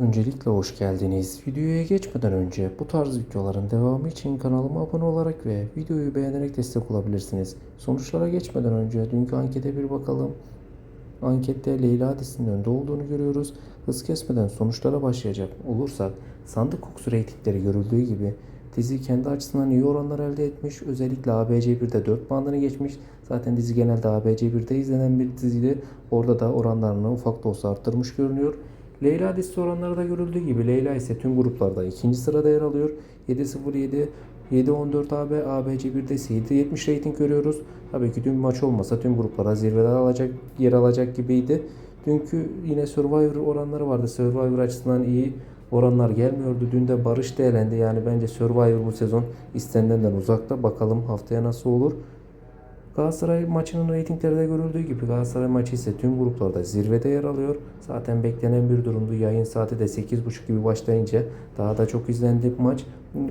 Öncelikle hoş geldiniz. Videoya geçmeden önce bu tarz videoların devamı için kanalıma abone olarak ve videoyu beğenerek destek olabilirsiniz. Sonuçlara geçmeden önce dünkü ankete bir bakalım. Ankette Leyla dizisinin önde olduğunu görüyoruz. Hız kesmeden sonuçlara başlayacak olursak sandık kokusu reytingleri görüldüğü gibi dizi kendi açısından iyi oranlar elde etmiş. Özellikle ABC1'de 4 bandını geçmiş. Zaten dizi genelde ABC1'de izlenen bir diziydi. Orada da oranlarını ufak da olsa arttırmış görünüyor. Leyla dizisi oranları da görüldüğü gibi Leyla ise tüm gruplarda ikinci sırada yer alıyor. 7.07 7.14 AB, ABC1'de ise 7.70 reyting görüyoruz. Tabii ki dün maç olmasa tüm gruplara zirvede alacak, yer alacak gibiydi. Dünkü yine Survivor oranları vardı. Survivor açısından iyi oranlar gelmiyordu. Dün de Barış da elendi. Yani bence Survivor bu sezon istenenden uzakta. Bakalım haftaya nasıl olur. Galatasaray maçının reytingleri de görüldüğü gibi Galatasaray maçı ise tüm gruplarda zirvede yer alıyor. Zaten beklenen bir durumdu. Yayın saati de 8.30 gibi başlayınca daha da çok izlendi maç.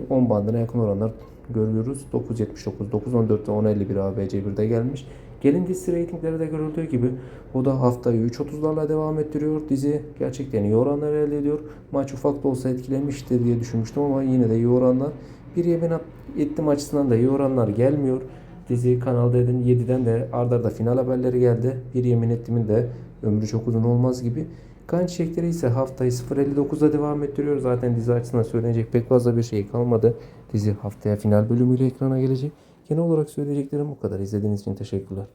10 bandına yakın oranlar görüyoruz. 9.79, 9.14'te 10.51 ABC1'de gelmiş. Gelin dizisi reytingleri de görüldüğü gibi o da haftayı 3.30'larla devam ettiriyor. Dizi gerçekten iyi oranlar elde ediyor. Maç ufak da olsa etkilemiştir diye düşünmüştüm ama yine de iyi oranlar. Bir yemin ettim açısından da iyi oranlar gelmiyor. Dizi Kanal D'den 7'den de ardarda arda final haberleri geldi. Bir yemin ettimin de ömrü çok uzun olmaz gibi. Kan Çiçekleri ise haftayı 0.59'da devam ettiriyor. Zaten dizi açısından söylenecek pek fazla bir şey kalmadı. Dizi haftaya final bölümüyle ekrana gelecek. Genel olarak söyleyeceklerim bu kadar. İzlediğiniz için teşekkürler.